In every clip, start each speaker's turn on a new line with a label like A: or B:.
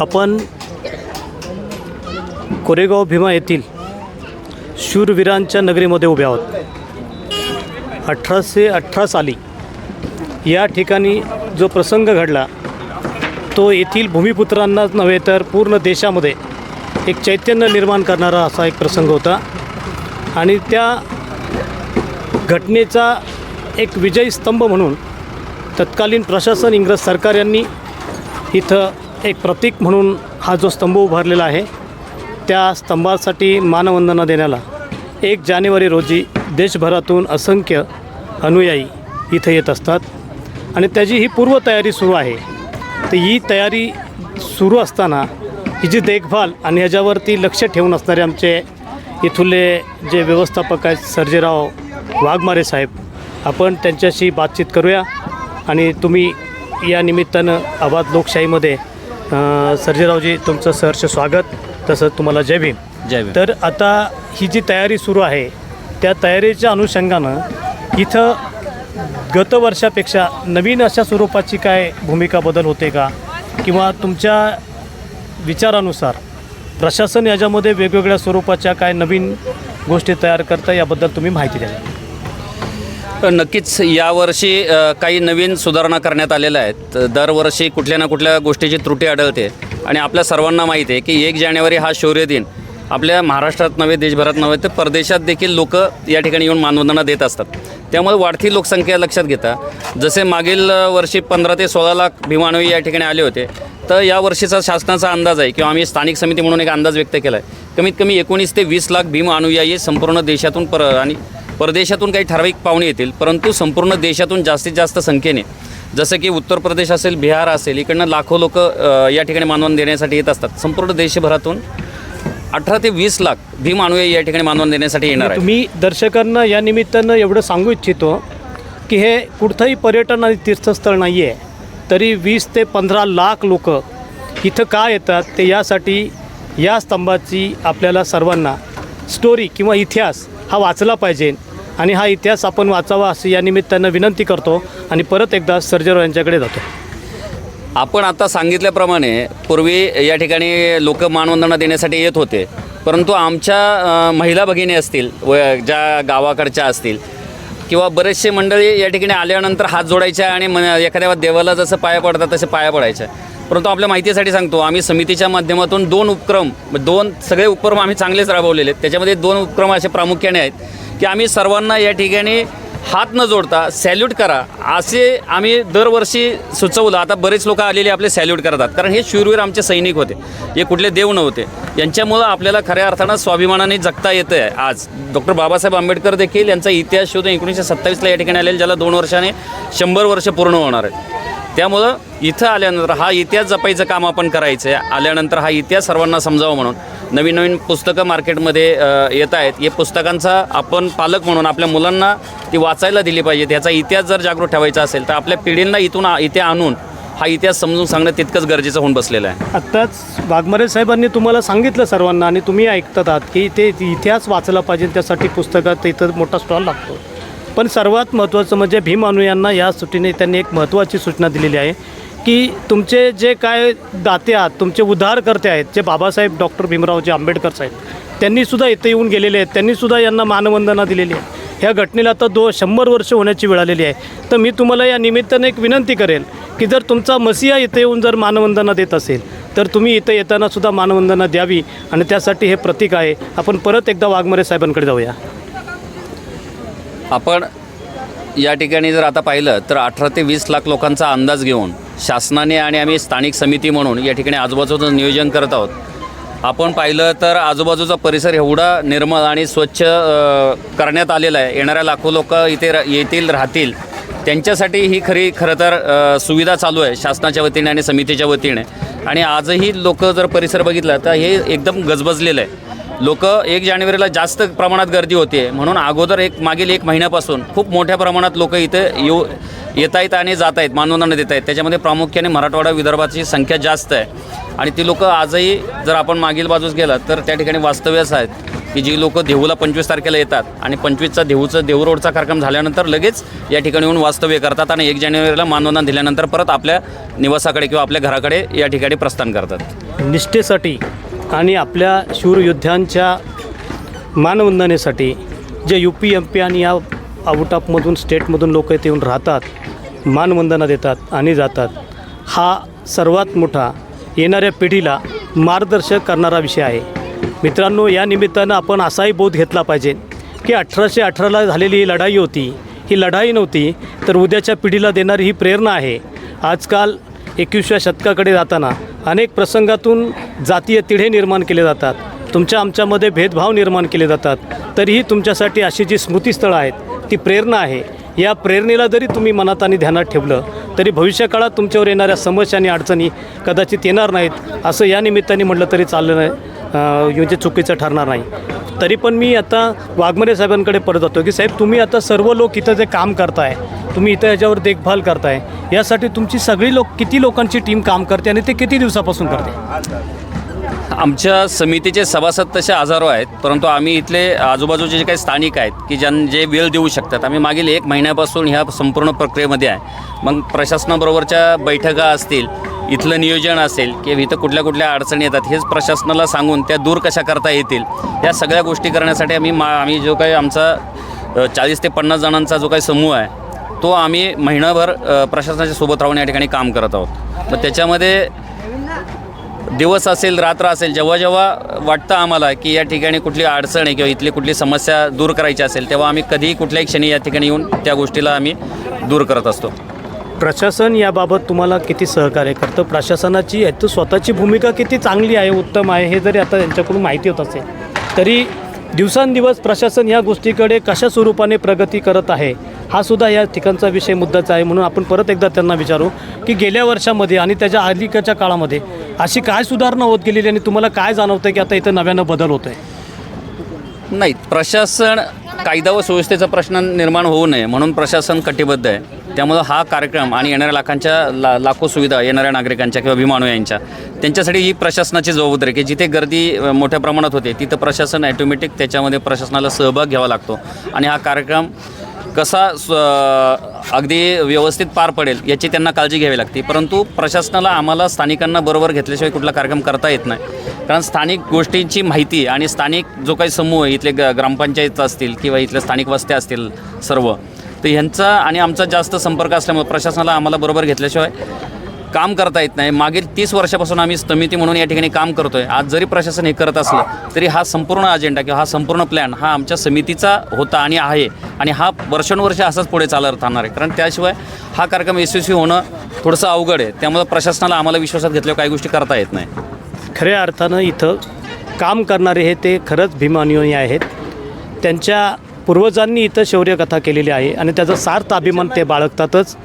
A: आपण कोरेगाव भीमा येथील शूरवीरांच्या नगरीमध्ये उभे आहोत. अठराशे अठरा साली या ठिकाणी जो प्रसंग घडला तो येथील भूमिपुत्रांनाच नव्हे तर पूर्ण देशामध्ये एक चैतन्य निर्माण करणारा असा एक प्रसंग होता. आणि त्या घटनेचा एक विजयी स्तंभ म्हणून तत्कालीन प्रशासन इंग्रज सरकार यांनी इथं एक प्रतीक म्हणून हा जो स्तंभ उभारलेला आहे त्या स्तंभासाठी मानवंदना देण्याला एक जानेवारी रोजी देशभरातून असंख्य अनुयायी इथं येत असतात. आणि त्याची ही पूर्वतयारी सुरू आहे. तर ही तयारी सुरू असताना ही जी देखभाल आणि ह्याच्यावरती लक्ष ठेवून असणारे आमचे इथले जे व्यवस्थापक आहेत सर्जेराव वाघमारे साहेब आपण त्यांच्याशी बातचीत करूया. आणि तुम्ही या निमित्तानं आबाद लोकशाहीमध्ये सर्जेरावजी तुमचं सहर्ष स्वागत. तसंच तुम्हाला जय भीम.
B: जय भीम.
A: तर आता ही जी तयारी सुरू आहे त्या तयारीच्या अनुषंगानं इथं गत वर्षापेक्षा नवीन अशा स्वरूपाची काय भूमिका बदल होते का? किंवा तुमच्या विचारानुसार प्रशासन याच्यामध्ये वेगवेगळ्या स्वरूपाच्या काय नवीन गोष्टी तयार करता याबद्दल तुम्ही माहिती द्या
B: नक्कीच यावर्षी काही नवीन सुधारणा करण्यात आलेल्या आहेत. दरवर्षी कुठल्या ना कुठल्या गोष्टीची त्रुटी आढळते. आणि आपल्या सर्वांना माहिती आहे की एक जानेवारी हा शौर्य दिन आपल्या महाराष्ट्रात नव्हे देशभरात नव्हे तर परदेशात देखील लोक या ठिकाणी येऊन मानवंदना देत असतात. त्यामुळे वाढती लोकसंख्या लक्षात घेता जसे मागील वर्षी पंधरा ते सोळा लाख भीमानवी या ठिकाणी आले होते तर या वर्षीचा शासनाचा अंदाज आहे किंवा आम्ही स्थानिक समिती म्हणून एक अंदाज व्यक्त केला आहे कमीत कमी एकोणीस ते वीस लाख भीम अनुयायी संपूर्ण देशातून पर आणि परदेशातून काही ठराविक पाहुणे येतील परंतु संपूर्ण देशातून जास्तीत जास्त संख्येने जसं की उत्तर प्रदेश असेल बिहार असेल इकडनं लाखो लोक या ठिकाणी मानवंदन देण्यासाठी येत असतात. संपूर्ण देशभरातून अठरा ते वीस लाख भीम अनुयायी या ठिकाणी मानवन देण्यासाठी येणार आहे
A: मी दर्शकांना या निमित्तानं एवढं सांगू इच्छितो की हे कुठंही पर्यटन आणि तीर्थस्थळ नाही आहे तरी वीस ते पंधरा लाख लोक इथं का येतात ते यासाठी या स्तंभाची आपल्याला सर्वांना स्टोरी किंवा इतिहास हा वाचला पाहिजे. आणि हा इतिहास आपण वाचावा अशी या निमित्तानं विनंती करतो आणि परत एकदा सर्जेराव यांच्याकडे जातो.
B: आपण आता सांगितल्याप्रमाणे पूर्वी या ठिकाणी लोक मानवंदना देण्यासाठी येत होते परंतु आमच्या महिला भगिनी असतील व ज्या गावाकडच्या असतील किंवा बरेचसे मंडळी या ठिकाणी आल्यानंतर हात जोडायच्या आणि म एखाद्या देवाला जसं पाया पडतात तसे पाया पडायच्या. परंतु आपल्या माहितीसाठी सांगतो आम्ही समितीच्या माध्यमातून दोन उपक्रम दोन सगळे उपक्रम आम्ही चांगलेच राबवलेले आहेत. त्याच्यामध्ये दोन उपक्रम असे प्रामुख्याने आहेत. की आम्ही सर्वांना या ठिकाणी हात न जोडता सॅल्यूट करा. असे आम्ही दरवर्षी सुचवलं. आता बरेच लोक आलेले आपले सॅल्यूट करतात. कारण हे शूरवीर आमचे सैनिक होते. हे कुठले देव नव्हते. यांच्यामुळं आपल्याला खऱ्या अर्थानं स्वाभिमानाने जगता येतं आहे आज. डॉक्टर बाबासाहेब आंबेडकर देखील यांचा इतिहास शोधून एकोणीसशे सत्तावीसला या ठिकाणी आलेला ज्याला दोन वर्षाने शंभर वर्ष पूर्ण होणार आहे त्यामुळं इथं आल्यानंतर हा इतिहास जपायचं काम आपण करायचं आहे आल्यानंतर हा इतिहास सर्वांना समजावं म्हणून. नवीन नवीन पुस्तकं मार्केटमध्ये येत आहेत. हे पुस्तकांचा आपण पालक म्हणून आपल्या मुलांना ती वाचायला दिली पाहिजे. त्याचा इतिहास जर जागृत ठेवायचा असेल तर आपल्या पिढींना इथून इथे आणून हा इतिहास समजून सांगणं तितकंच गरजेचं होऊन बसलेलं आहे.
A: आत्ताच वाघमारे साहेबांनी तुम्हाला सांगितलं सर्वांना आणि तुम्ही ऐकतात आहात की ते इतिहास वाचला पाहिजे त्यासाठी पुस्तकात इथं मोठा स्टॉल लागतो. पण सर्वात महत्त्वाचं म्हणजे भीम अनुयांना या सुट्टीने त्यांनी एक महत्त्वाची सूचना दिलेली आहे. की तुमचे जे काय दाते आहात तुमचे उद्धारकर्ते आहेत जे बाबासाहेब डॉक्टर भीमरावजी आंबेडकर साहेब त्यांनीसुद्धा इथे येऊन गेलेले आहेत त्यांनीसुद्धा यांना मानवंदना दिलेली आहे. ह्या घटनेला आता दो शंभर वर्ष होण्याची वेळ आलेली आहे. तर मी तुम्हाला या निमित्ताने एक विनंती करेल की जर तुमचा मसिया इथे येऊन जर मानवंदना देत असेल तर तुम्ही इथं येताना सुद्धा मानवंदना द्यावी आणि त्यासाठी हे प्रतीक आहे. आपण परत एकदा वाघमरे साहेबांकडे जाऊया.
B: आपण या ठिकाणी जर आता पाहिलं तर अठरा ते वीस लाख लोकांचा अंदाज घेऊन शासनाने आणि आम्ही स्थानिक समिती म्हणून या ठिकाणी आजूबाजूचं नियोजन करत आहोत. आपण पाहिलं तर आजूबाजूचा परिसर एवढा निर्मळ आणि स्वच्छ करण्यात आलेला आहे. येणाऱ्या लाखो लोक इथे रा- येतील राहतील. त्यांच्यासाठी ही खरी खरं तर सुविधा चालू आहे शासनाच्या वतीने आणि समितीच्या वतीने. आणि आजही लोक जर परिसर बघितला तर हे एकदम गजबजलेलं आहे. लोक एक जानेवारीला जास्त प्रमाणात गर्दी होते म्हणून अगोदर एक मागील एक महिन्यापासून खूप मोठ्या प्रमाणात लोक इथे येऊ येत आहेत आणि जात आहेत मानवंदना देत आहेत त्याच्यामध्ये प्रामुख्याने मराठवाडा विदर्भाची संख्या जास्त आहे. आणि ती लोकं आजही जर आपण मागील बाजूस गेलात तर त्या ठिकाणी वास्तव्यास आहेत की जी लोक देहूला पंचवीस तारखेला येतात आणि पंचवीसचा देहूचं देहू रोडचा कार्यक्रम झाल्यानंतर लगेच या ठिकाणी येऊन वास्तव्य करतात आणि एक जानेवारीला मानवंदना दिल्यानंतर परत आपल्या निवासाकडे किंवा आपल्या घराकडे या ठिकाणी प्रस्थान करतात.
A: निष्ठेसाठी आणि आपल्या शूरयोद्ध्यांच्या मानवंदनेसाठी जे यू पी एम पी आणि या आउट ऑफमधून स्टेटमधून लोक इथे येऊन राहतात मानवंदना देतात आणि जातात. हा सर्वात मोठा येणाऱ्या पिढीला मार्गदर्शक करणारा विषय आहे. मित्रांनो या निमित्तानं आपण असाही बोध घेतला पाहिजे की अठराशे अठराला झालेली ही लढाई होती ही लढाई नव्हती तर उद्याच्या पिढीला देणारी ही प्रेरणा आहे. आजकाल एकवीसव्या शतकाकडे जाताना अनेक प्रसंगातून जातीय तिढे निर्माण केले जातात. तुमच्या आमच्यामध्ये भेदभाव निर्माण केले जातात. तरीही तुमच्यासाठी अशी जी स्मृतीस्थळं आहेत ती प्रेरणा आहे. या प्रेरणेला जरी तुम्ही मनात आणि ध्यानात ठेवलं तरी भविष्यकाळात तुमच्यावर येणाऱ्या समस्या आणि अडचणी कदाचित येणार नाहीत असं या निमित्ताने म्हटलं तरी चाललं नाही म्हणजे चुकीचं ठरणार नाही. तरी पण मी आता वाघमरे साहेबांकडे परत जातो की साहेब तुम्ही आता सर्व लोक इथं जे काम करताय तुम्ही इथं याच्यावर देखभाल करताय यासाठी तुमची सगळी लोक किती लोकांची टीम काम करते आणि ते किती दिवसापासून करते?
B: आमच्या समितीचे सभासद तसे हजारो आहेत परंतु आम्ही इथले आजूबाजूचे जे काही स्थानिक आहेत की ज्यां जे वेळ देऊ शकतात आम्ही मागील एक महिन्यापासून ह्या संपूर्ण प्रक्रियेमध्ये आहे. मग प्रशासनाबरोबरच्या बैठका असतील इथलं नियोजन असेल की इथं कुठल्या कुठल्या अडचणी येतात हेच प्रशासनाला सांगून त्या दूर कशा करता येतील या सगळ्या गोष्टी करण्यासाठी आम्ही मा आम्ही जो काही आमचा चाळीस ते पन्नास जणांचा जो काही समूह आहे तो आम्ही महिनाभर प्रशासनाच्या सोबत राहून या ठिकाणी काम करत आहोत. मग त्याच्यामध्ये दिवस असेल रात्र असेल जेव्हा जेव्हा वाटतं आम्हाला की या ठिकाणी कुठली अडचण आहे किंवा इथली कुठली समस्या दूर करायची असेल तेव्हा आम्ही कधीही कुठल्याही क्षणी या ठिकाणी येऊन त्या गोष्टीला आम्ही दूर करत असतो.
A: प्रशासन याबाबत तुम्हाला किती सहकार्य करतं? प्रशासनाची यात स्वतःची भूमिका किती चांगली आहे उत्तम आहे हे जरी आता त्यांच्याकडून माहिती होत असेल तरी दिवसांदिवस प्रशासन या गोष्टीकडे कशा स्वरूपाने प्रगती करत आहे हा सुद्धा या ठिकाणचा विषय मुद्दाचा आहे म्हणून आपण परत एकदा त्यांना विचारू की गेल्या वर्षामध्ये आणि त्याच्या अलीकडच्या काळामध्ये अशी काय सुधारणा होत गेलेली आणि तुम्हाला काय जाणवतं की आता इथं नव्यानं बदल होत आहे
B: नाही प्रशासन कायदा व सुव्यवस्थेचा प्रश्न निर्माण होऊ नये म्हणून प्रशासन कटिबद्ध आहे. त्यामुळं हा कार्यक्रम आणि येणाऱ्या लाखांच्या ला लाखो सुविधा येणाऱ्या नागरिकांच्या किंवा भीमानुयांच्या त्यांच्यासाठी ही प्रशासनाची जबाबदारी की जिथे गर्दी मोठ्या प्रमाणात होते तिथं प्रशासन ॲटोमॅटिक त्याच्यामध्ये प्रशासनाला सहभाग घ्यावा लागतो. आणि हा कार्यक्रम कसा स्व- अगदी व्यवस्थित पार पडेल याची त्यांना काळजी घ्यावी लागते. परंतु प्रशासनाला आम्हाला स्थानिकांना बरोबर घेतल्याशिवाय कुठला कार्यक्रम करता येत नाही. कारण स्थानिक गोष्टींची माहिती आणि स्थानिक जो काही समूह आहे इथले ग ग्रामपंचायत असतील किंवा इथल्या स्थानिक वस्त्या असतील सर्व तर ह्यांचा आणि आमचा जास्त संपर्क असल्यामुळे प्रशासनाला आम्हाला बरोबर घेतल्याशिवाय काम करता येत नाही. मागील तीस वर्षापासून आम्ही समिती म्हणून या ठिकाणी काम करतो आहे आज जरी प्रशासन हे करत असलं तरी हा संपूर्ण अजेंडा किंवा हा संपूर्ण प्लॅन हा आमच्या समितीचा होता आणि आहे. आणि हा वर्षानुवर्ष असाच पुढे चालत राहणार आहे. कारण त्याशिवाय हा कार्यक्रम यशस्वी होणं थोडंसं अवघड आहे. त्यामुळे प्रशासनाला आम्हाला विश्वासात घेतल्यावर काही गोष्टी करता येत नाही.
A: खऱ्या अर्थानं इथं काम करणारे हे ते खरंच भीमानुयायी आहेत. त्यांच्या पूर्वजांनी इथं शौर्यकथा केलेली आहे आणि त्याचा सार्थ अभिमान ते बाळगतातच.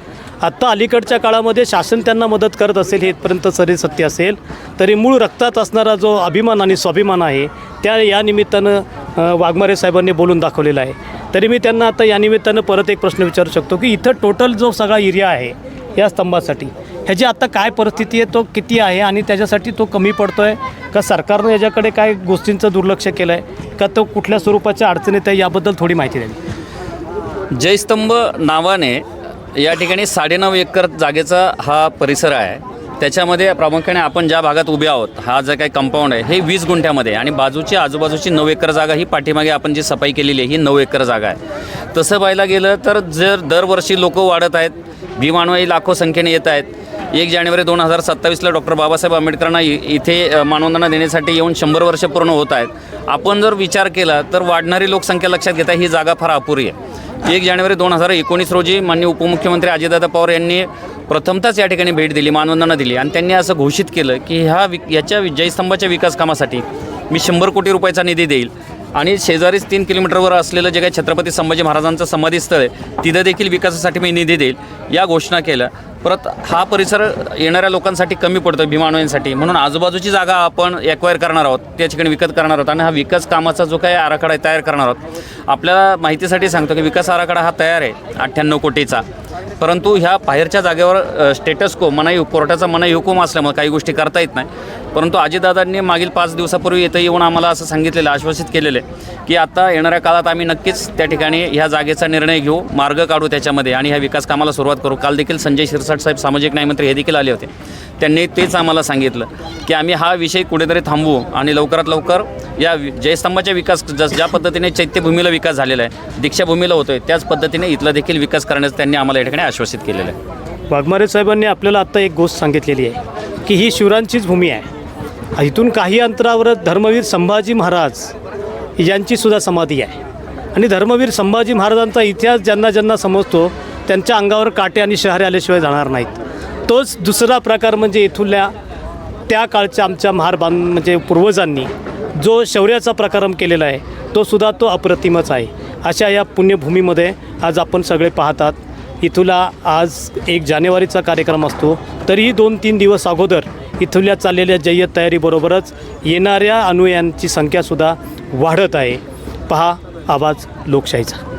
A: आत्ता अलीकडच्या काळामध्ये शासन त्यांना मदत करत असेल हे इथपर्यंत सरी सत्य असेल. तरी मूळ रक्तात असणारा जो अभिमान आणि स्वाभिमान आहे त्या या निमित्तानं वाघमारे साहेबांनी बोलून दाखवलेला आहे. तरी मी त्यांना आता या निमित्तानं परत एक प्रश्न विचारू शकतो की इथं टोटल जो सगळा एरिया आहे या स्तंभासाठी ह्याची आत्ता काय परिस्थिती आहे तो किती आहे आणि त्याच्यासाठी तो कमी पडतो आहे का सरकारनं याच्याकडे काय गोष्टींचं दुर्लक्ष केलं आहे का तो कुठल्या स्वरूपाच्या अडचणीत आहे याबद्दल थोडी माहिती द्यावी.
B: जयस्तंभ नावाने या ठिकाणी साडेनऊ एकर जागेचा हा परिसर आहे. त्याच्यामध्ये प्रामुख्याने आपण ज्या भागात उभे आहोत हा जो काही कंपाऊंड आहे हे वीस गुंठ्यामध्ये आणि बाजूची आजूबाजूची नऊ एकर जागा ही पाठीमागे आपण जी सफाई केलेली आहे ही नऊ एकर जागा आहे. तसं पाहायला गेलं तर जर दरवर्षी लोक वाढत आहेत भीमानवाई लाखो संख्येने येत आहेत एक जानेवारी दोन हजार सत्तावीसला डॉक्टर बाबासाहेब आंबेडकरांना इथे मानवंदना देण्यासाठी येऊन शंभर वर्ष पूर्ण होत आहेत. आपण जर विचार केला तर वाढणारी लोकसंख्या लक्षात घेता ही जागा फार अपुरी आहे. एक जानेवारी दोन हजार एकोणीस रोजी माननीय उपमुख्यमंत्री अजितदादा पवार यांनी प्रथमतच या ठिकाणी भेट दिली मानवंदना दिली. आणि त्यांनी असं घोषित केलं की ह्या वि याच्या जयस्तंभाच्या विकास कामासाठी मी शंभर कोटी रुपयाचा निधी देईल. आणि शेजारीच तीन किलोमीटरवर असलेलं जे काही छत्रपती संभाजी महाराजांचं समाधीस्थळ आहे तिथं देखील विकासासाठी मी निधी देईल या घोषणा केल्या. परत हा परिसर येणाऱ्या लोकांसाठी कमी पडतो भीमानवाईंसाठी म्हणून आजूबाजूची जागा आपण एक्वायर करणार आहोत त्या ठिकाणी विकत करणार आहोत आणि हा विकास कामाचा जो काही आराखडा आहे तयार करणार आहोत. आपल्याला माहितीसाठी सांगतो की विकास आराखडा हा तयार आहे अठ्ठ्याण्णव कोटीचा. परंतु ह्या बाहेरच्या जागेवर स्टेटस को मनाई कोर्टाचा मनाई हुकूम असल्यामुळे काही गोष्टी करता येत नाही. परंतु अजितदादांनी मागील पाच दिवसापूर्वी इथं येऊन आम्हाला असं सांगितलेलं आश्वासित केलेलं आहे की आता येणाऱ्या काळात आम्ही नक्कीच त्या ठिकाणी ह्या जागेचा निर्णय घेऊ मार्ग काढू त्याच्यामध्ये आणि ह्या विकास कामाला सुरुवात करू. काल देखील संजय शिरसाट साहेब सामाजिक न्यायमंत्री हे देखील आले होते. त्यांनी तेच आम्हाला सांगितलं की आम्ही हा विषय कुठेतरी थांबवू आणि लवकरात लवकर या जयस्तंभाच्या विकास जस ज्या पद्धतीने चैत्यभूमीला विकास झालेला आहे दीक्षाभूमीला होतोय त्याच पद्धतीने इथला देखील विकास करण्याचं त्यांनी आम्हाला या ठिकाणी आश्वासित केलेलं आहे.
A: वाघमारे साहेबांनी आपल्याला आत्ता एक गोष्ट सांगितलेली आहे की ही शिवरांचीच भूमी आहे. इथून काही अंतरावर धर्मवीर संभाजी महाराज यांची सुद्धा समाधी आहे. आणि धर्मवीर संभाजी महाराजांचा इतिहास ज्यांना ज्यांना समजतो त्यांच्या अंगावर काटे आणि शहरे आल्याशिवाय जाणार नाहीत. तोच दुसरा प्रकार म्हणजे इथल्या त्या काळच्या आमच्या महार बांध म्हणजे पूर्वजांनी जो शौर्याचा प्रकारम केलेला आहे तो सुद्धा तो अप्रतिमच आहे. अशा या पुण्यभूमीमध्ये आज आपण सगळे पाहतात इथूला आज एक जानेवारीचा कार्यक्रम असतो तरीही दोन तीन दिवस अगोदर इथल्या चाललेल्या जय्यत तयारीबरोबरच येणाऱ्या अनुयांची संख्यासुद्धा वाढत आहे. पहा आवाज लोकशाहीचा.